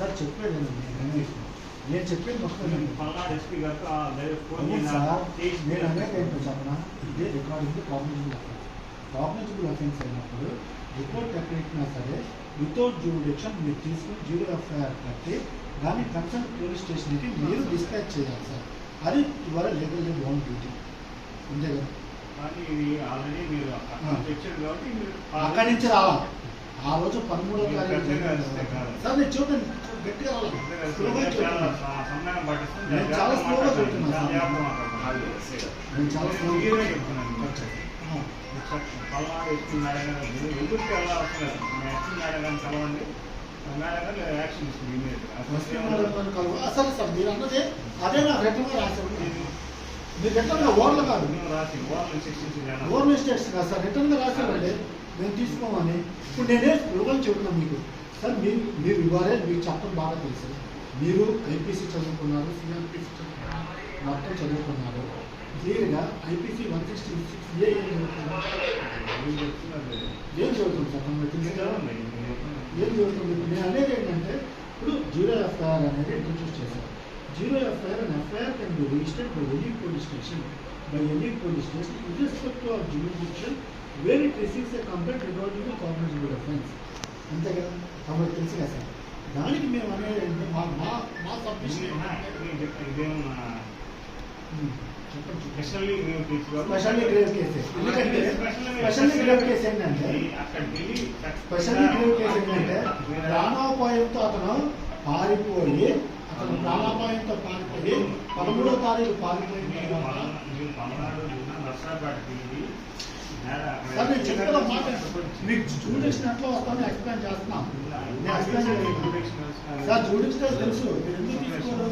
Sir వినండి. నేను చెప్పేది మొత్తం. పల్నాడు ఎస్పీ నేను అనేది ఏంటో చెప్పనా? ఇదే recording cognizable offence cognizable offence అయినప్పుడు రిపోర్ట్ ఎక్కడికినా సరే వితౌట్ జ్యూడిక్షన్ మీరు తీసుకుని జీరో ఎఫ్ఐఆర్ కట్టి దాన్ని కన్సర్న్ పోలీస్ స్టేషన్కి మీరు డిస్పాచ్ చేయాలి సార్. అది ఇవాళ లీగల్ ఓన్ డ్యూటీ అంతే కదా? కానీ ఆల్రెడీ మీరు అక్కడి నుంచి రావాలి. ఆ రోజు పదమూడో మీరు తారీఖు. సార్ నేను చూడండి గట్టిగా నేను జాగ్రత్తగా చాలా స్లోగా మాట్లాడండి. చెప్తున్నాను చాలా సార్. నేను చాలా చెప్తున్నాను. పల్నాడు మీరు వెళ్ళాల్సిన కలవండి. సరే అన్నది అదే నా రిటర్న్ రాశారు. మీరు రిటర్న్గా ఓవర్లు కాదు. గవర్నమెంట్ స్టేట్స్ కాదు సార్. రిటర్న్గా రాశారండి. మేము తీసుకోమని ఇప్పుడు నేనే రుణం చెబుతున్నాను మీకు. సార్ మీరు మీరు ఇవ్వాలి మీకు చట్టం బాగా తెలుసు. మీరు ఐపీసీ చదువుకున్నారు సిఎంపీసీ చదువుకున్నారు మొత్తం చదువుకున్నారు. క్లియర్గా IPC one sixty six A ఏం చదువుతున్నారు ఏం చదువుతుంది సార్? మనం ఏం చదువుతుంది నేను అనేది ఏంటంటే ఇప్పుడు జీరో ఎఫ్ఐఆర్ అనేది ఇంట్రడ్యూస్ చేశారు. Zero FIR and FIR can be registered by any police station police station with respect to of jurisdiction where it receives a complaint regarding to cognizable offence అంతే కదా కాబట్టి తెలుసు కదా సార్ దానికి మేము అనేది మా మా మా సబ్మిషన్ స్పెషల్లీ మేము తీసుకోవాలి స్పెషల్లీ గ్రేవ్ కేసెస్ ఎందుకంటే స్పెషల్లీ గ్రేవ్ కేసు ఏంటంటే స్పెషల్లీ గ్రేవ్ కేసు ఏంటంటే ప్రాణాపాయంతో అతను పారిపోయి అతను ప్రాణాపాయంతో పారిపోయి పదమూడో తారీఖు పారిపోయిన తర్వాత సార్ నేను చెప్పిన మాట మీకు వస్తామని ఎక్స్ప్లెయిన్ చేస్తున్నాం. నేను ఎక్స్ప్లెయిన్ సార్ తెలుసు. మీరు ఎందుకు తీసుకోరు?